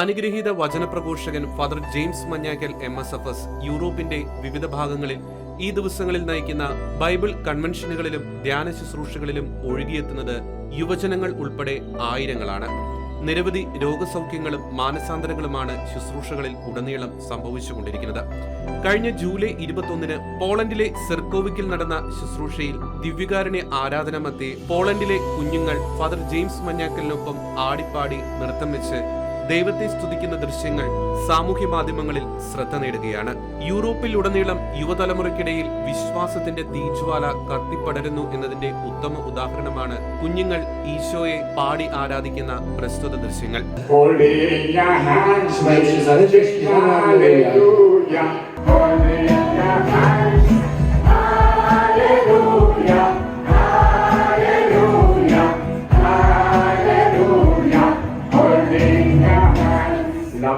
അനുഗ്രഹീത വചനപ്രഘോഷകൻ father James Manjackal M S F S യൂറോപ്പിന്റെ വിവിധ ഭാഗങ്ങളിൽ ഈ ദിവസങ്ങളിൽ നയിക്കുന്ന ബൈബിൾ കൺവെൻഷനുകളിലും ധ്യാന ശുശ്രൂഷകളിലും ഒഴുകിയെത്തുന്നത് യുവജനങ്ങൾ ഉൾപ്പെടെ ആയിരങ്ങളാണ്. നിരവധി രോഗസൗഖ്യങ്ങളും മാനസാന്തരങ്ങളുമാണ് ശുശ്രൂഷകളിൽ ഉടനീളം സംഭവിച്ചുകൊണ്ടിരിക്കുന്നത്. കഴിഞ്ഞ ജൂലൈ ഇരുപത്തൊന്നിന് പോളണ്ടിലെ സെർക്കോവിക്കിൽ നടന്ന ശുശ്രൂഷയിൽ ദിവ്യകാരുണ്യ ആരാധന മധ്യേ പോളണ്ടിലെ കുഞ്ഞുങ്ങൾ ഫാദർ ജെയിംസ് മഞ്ഞാക്കലിനൊപ്പം ആടിപ്പാടി നൃത്തം വെച്ച് ദൈവത്തെ സ്തുതിക്കുന്ന ദൃശ്യങ്ങൾ സാമൂഹ്യ മാധ്യമങ്ങളിൽ ശ്രദ്ധ നേടുകയാണ്. യൂറോപ്പിൽ ഉടനീളം യുവതലമുറയ്ക്കിടയിൽ വിശ്വാസത്തിന്റെ തീജ്വാല കത്തിപ്പടരുന്നു എന്നതിന്റെ ഉത്തമ ഉദാഹരണമാണ് കുഞ്ഞുങ്ങൾ ഈശോയെ പാടി ആരാധിക്കുന്ന പ്രസ്തുത ദൃശ്യങ്ങൾ. Holding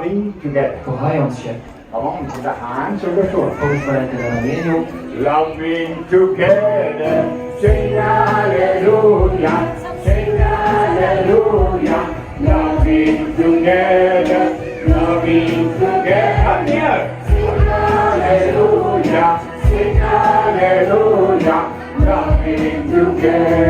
hands, loving together. kochając się, Come on, to the hands of the shoulders. połóż rękę na ramieniu, Loving together, sing hallelujah, sing hallelujah. Loving together, loving together. Sing hallelujah, sing hallelujah. Loving together.